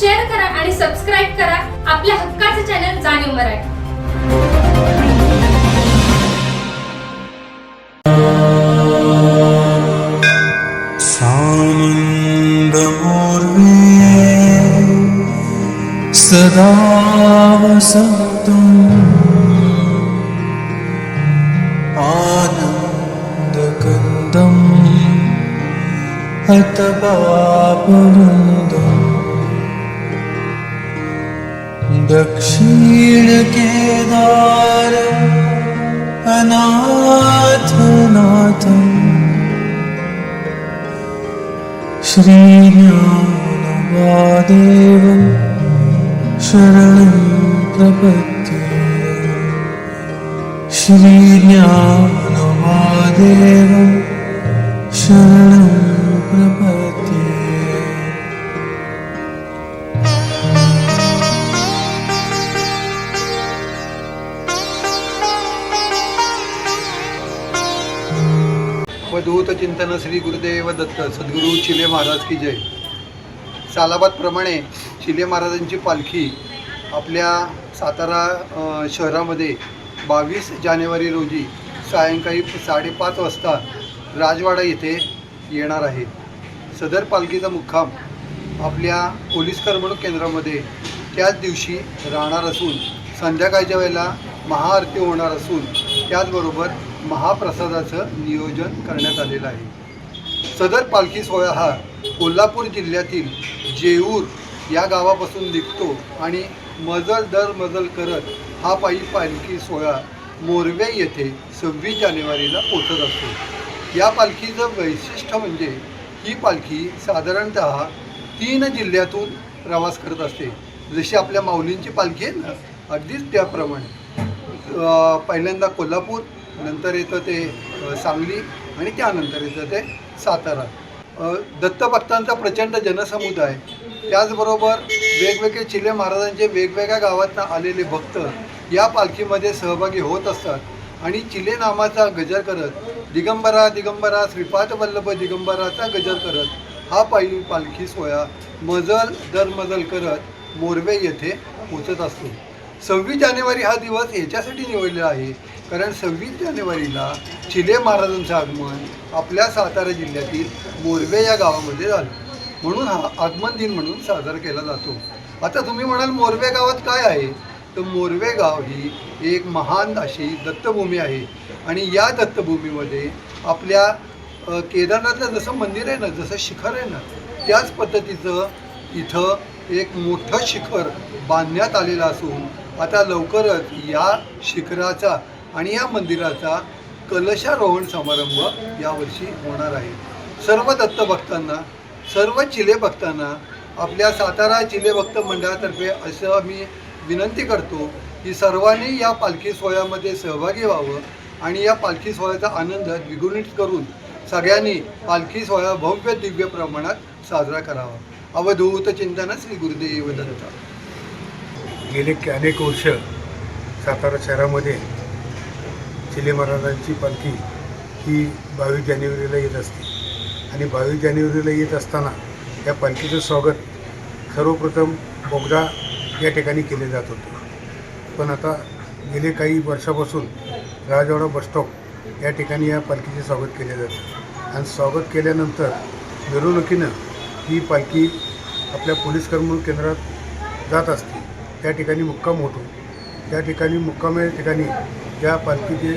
Share करा आणि subscribe करा. आपल्या हक्काचे चॅनल जाणीव मराठी. सानन्दमूर्वे सदा वसन्तुम् आनन्दकन्दम् हतपापवृन्दम् दक्षिणकेदार अनाथनाथम् श्रीज्ञानवादेवं शरणं प्रपद्ये श्रीज्ञानवादेवं शरणं प्रपद्ये संतन श्री गुरुदेव दत्त सद्गुरू चिले महाराज की जय. सालाबादप्रमाणे चिले महाराजांची पालखी आपल्या सातारा शहरामध्ये बावीस जानेवारी रोजी सायंकाळी साडेपाच वाजता राजवाडा येथे येणार आहे. सदर पालखीचा मुक्काम आपल्या पोलीस करमणूक केंद्रामध्ये त्याच दिवशी राहणार असून संध्याकाळच्या वेळेला महाआरती होणार असून त्याचबरोबर महाप्रसादाचं नियोजन करण्यात आलेलं आहे. सदर पालखी सोहळा हा कोल्हापूर जिल्ह्यातील जेऊर या गावापासून निघतो आणि मजल दर मजल करत हा पायी पालखी सोहळा मोरवे येथे सव्वीस जानेवारीला पोचत असतो. या पालखीचं वैशिष्ट्य म्हणजे ही पालखी साधारणत तीन जिल्ह्यातून प्रवास करत असते. जशी आपल्या माऊलींची पालखी आहे ना अगदीच त्याप्रमाणे. पहिल्यांदा कोल्हापूर नंतर येतं ते सांगली आणि त्यानंतर येतं ते सातारा. दत्तभक्तांचा प्रचंड जनसमुदाय. त्याचबरोबर वेगवेगळे चिले महाराजांचे वेगवेगळ्या गावातनं आलेले भक्त या पालखीमध्ये सहभागी होत असतात. आणि चिले नामाचा गजर करत दिगंबरा दिगंबरा श्रीपाद वल्लभ दिगंबराचा गजर करत हा पायी पालखी सोहळा मजल दर मजल करत मोरवे येथे पोचत असतो. सव्वीस जानेवारी हा दिवस याच्यासाठी निवडलेला आहे कारण सव्वीस जानेवारीला चिले महाराजांचं आगमन आपल्या सातारा जिल्ह्यातील मोरवे या गावामध्ये झालं. म्हणून हा आगमन दिन म्हणून साजरा केला जातो. आता तुम्ही म्हणाल मोरवे गावात काय आहे? तर मोरवे गाव ही एक महान अशी दत्तभूमी आहे. आणि या दत्तभूमीमध्ये आपल्या केदारनाथला जसं मंदिर आहे ना जसं शिखर आहे ना त्याच पद्धतीचं इथं एक मोठं शिखर बांधण्यात आलेलं असून आता लवकरच या शिखराचा आणि या मंदिराचा कलशारोहण समारंभ यावर्षी होणार आहे. सर्व दत्त भक्तांना सर्व चिले भक्तांना आपल्या सातारा चिले भक्त मंडळातर्फे असं मी विनंती करतो की सर्वांनी या पालखी सोहळ्यामध्ये सहभागी व्हावं आणि या पालखी सोहळ्याचा आनंद द्विगुणित करून सगळ्यांनी पालखी सोहळा भव्य दिव्य प्रमाणात साजरा करावा. अवधूत चिंतन श्री गुरुदेव दत्ता. गेले अनेक वर्ष सातारा शहरामध्ये शिले महाराजांची पालखी ही बावीस जानेवारीला येत असते. आणि बावीस जानेवारीला येत असताना या पालखीचं स्वागत सर्वप्रथम बोगदा या ठिकाणी केले जात होते. पण आता गेले काही वर्षापासून राजवाडा बसस्टॉप या ठिकाणी या पालखीचे स्वागत केले जाते. आणि स्वागत केल्यानंतर मिरवणुकीनं ही पालखी आपल्या पोलीस कर्म केंद्रात जात असते. त्या ठिकाणी मुक्काम होतो. त्या ठिकाणी मुक्काम या ठिकाणी ज्या पालखीचे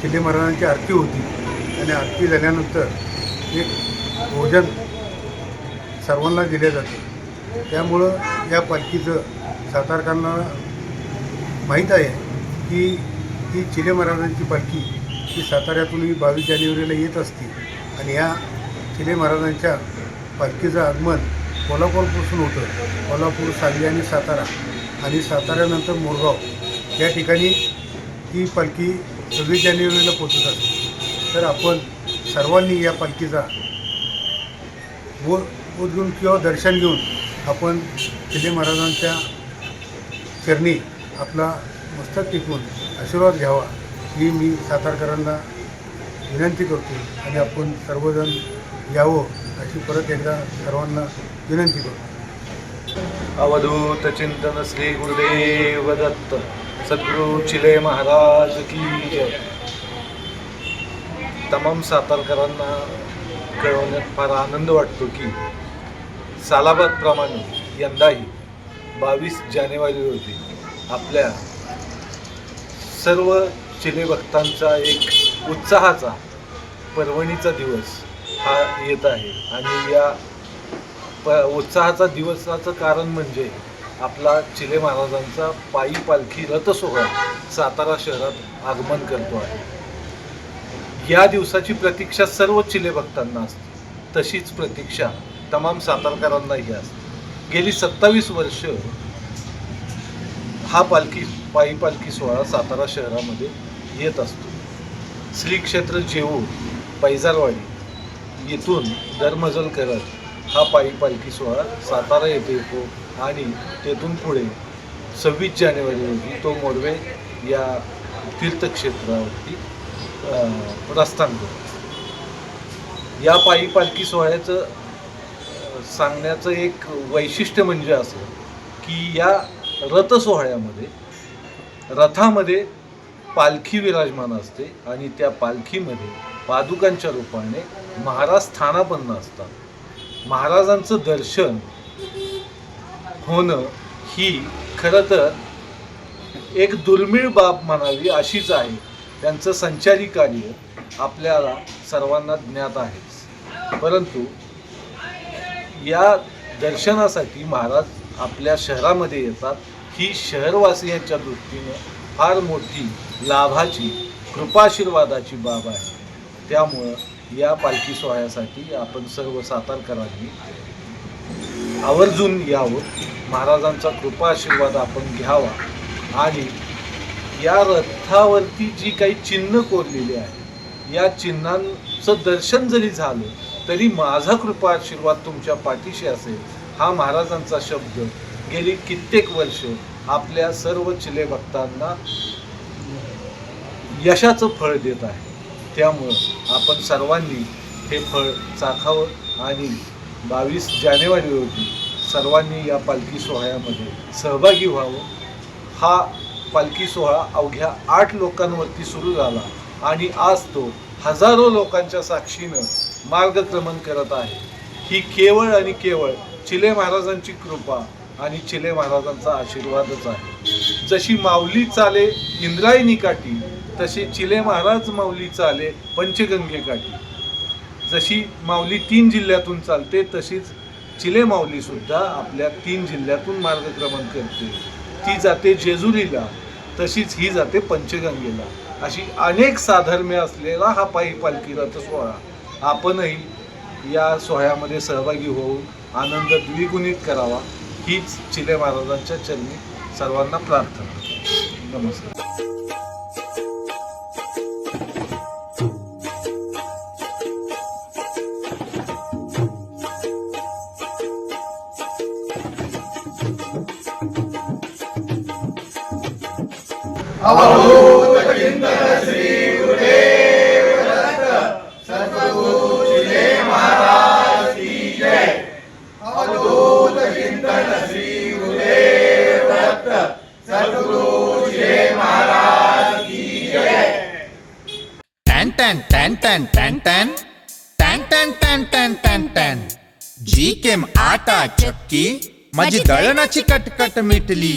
शिंदे महाराजांची आरती होती. आणि आरती झाल्यानंतर एक भोजन सर्वांना दिले जाते. त्यामुळं या पालखीचं सातारकरांना माहीत आहे की ही चिले महाराजांची पालखी ही साताऱ्यातून बावीस जानेवारीला येत असते. आणि या चिले महाराजांच्या पालखीचं आगमन कोल्हापूरपासून होतं. कोल्हापूर सांगली आणि सातारा. आणि साताऱ्यानंतर मोरगाव. या ठिकाणी ही पालखी सव्वीस जानेवारीला पोचत असते तर आपण सर्वांनी या पालखीचा बोध बोध घेऊन किंवा दर्शन घेऊन आपण शिंदे महाराजांच्या चरणी आपला मस्तक टिकून आशीर्वाद घ्यावा ही मी सातारकरांना विनंती करतो आणि आपण सर्वजण यावं अशी परत एकदा सर्वांना विनंती करतो. अवधूत चिंतन श्री गुरुदेव दत्त. सद्गुरु चिले महाराज की जय। तमाम सातारकरांना कळवण्यात फार आनंद वाटतो की सालाबादप्रमाणे यंदाही बावीस जानेवारी रोजी आपल्या सर्व चिले भक्तांचा एक उत्साहाचा पर्वणीचा दिवस हा येत आहे. आणि या प उत्साहाचा दिवसाचं कारण म्हणजे आपला चिले महाराजांचा पायी पालखी रथसोहळा सातारा शहरात आगमन करतो आहे. या दिवसाची प्रतीक्षा सर्व चिले भक्तांना असते. तशीच प्रतीक्षा तमाम सातारकरांनाही असते. गेली सत्तावीस वर्ष हा पालखी पायी पालखी सोहळा सातारा शहरामध्ये येत असतो. श्री क्षेत्र जेऊर पैजारवाडी येथून दरमजल करत हा पायी पालखी सोहळा सातारा येथे येतो. आणि तेथून पुढे सव्वीस जानेवारी रोजी तो मोरवे या तीर्थक्षेत्रावरती प्रस्थान करतो या पायी पालखी सोहळ्याचं सांगण्याचं एक वैशिष्ट्य म्हणजे असं की या रथ सोहळ्यामध्ये रथामध्ये पालखी विराजमान असते आणि त्या पालखीमध्ये पादुकांच्या रूपाने महाराज स्थानापन्न असतात. महाराजांचं दर्शन होणं ही खरं तर एक दुर्मिळ बाब म्हणावी अशीच आहे. त्यांचं संचारी कार्य आपल्याला सर्वांना ज्ञात आहेच परंतु या दर्शनासाठी महाराज आपल्या शहरामध्ये येतात. ही शहरवासियांच्या दृष्टीनं फार मोठी लाभाची कृपाशीर्वादाची बाब आहे. त्यामुळं या पालखी सोहळ्यासाठी आपण सर्व सातारकरांनी आवर्जून यावं. महाराजांचा कृपा आशीर्वाद आपण घ्यावा. आणि या रथावरती जी काही चिन्ह कोरलेली आहे या चिन्हांचं दर्शन जरी झालं तरी माझा कृपा आशीर्वाद तुमच्या पाठीशी असेल हा महाराजांचा शब्द गेली कित्येक वर्ष आपल्या सर्व चिले भक्तांना यशाचं फळ देत आहे. त्यामुळं आपण सर्वांनी हे फळ चाखावं आणि बावीस जानेवारी रोजी सर्वांनी या पालखी सोहळ्यामध्ये सहभागी व्हावं. हा पालखी सोहळा अवघ्या आठ लोकांवरती सुरू झाला आणि आज तो हजारो लोकांच्या साक्षीनं मार्गक्रमण करत आहे. ही केवळ आणि केवळ चिले महाराजांची कृपा आणि चिले महाराजांचा आशीर्वादच आहे. जशी माऊली चाले इंद्रायणी काठी तसे चिले महाराज माऊली चाले पंचगंगे काठी. जशी माऊली तीन जिल्ह्यातून चालते तशीच चिले माऊलीसुद्धा आपल्या तीन जिल्ह्यातून मार्गक्रमण करते. ती जाते जेजुरीला तशीच ही जाते पंचगंगेला. अशी अनेक साधर्म्य असलेला हा पायी पालखी रथ सोहळा. आपणही या सोहळ्यामध्ये सहभागी होऊन आनंद द्विगुणित करावा हीच चिले महाराजांच्या चरणी सर्वांना प्रार्थना नमस्कार. टॅन टॅन टॅन टॅन टॅन टॅन. टॅन टॅन टॅन टॅन टॅन टॅन. जी केम आटा चक्की. माझी दळणाची कटकट मिटली.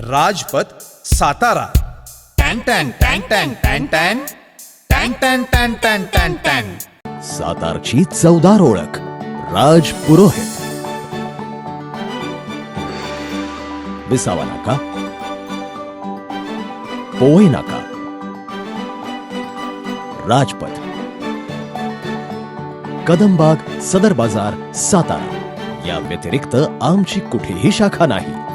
राजपथ सातारा. टँग टँग टँग टँग टँग टँग टँग टँग टँग टँग टँग टँग सातारची चौदार ओळख राज पुरोहित. विसावा नाका. पोवई नाका. राजपथ. कदमबाग सदर बाजार सातारा. या व्यतिरिक्त आमची कुठेही शाखा नाही.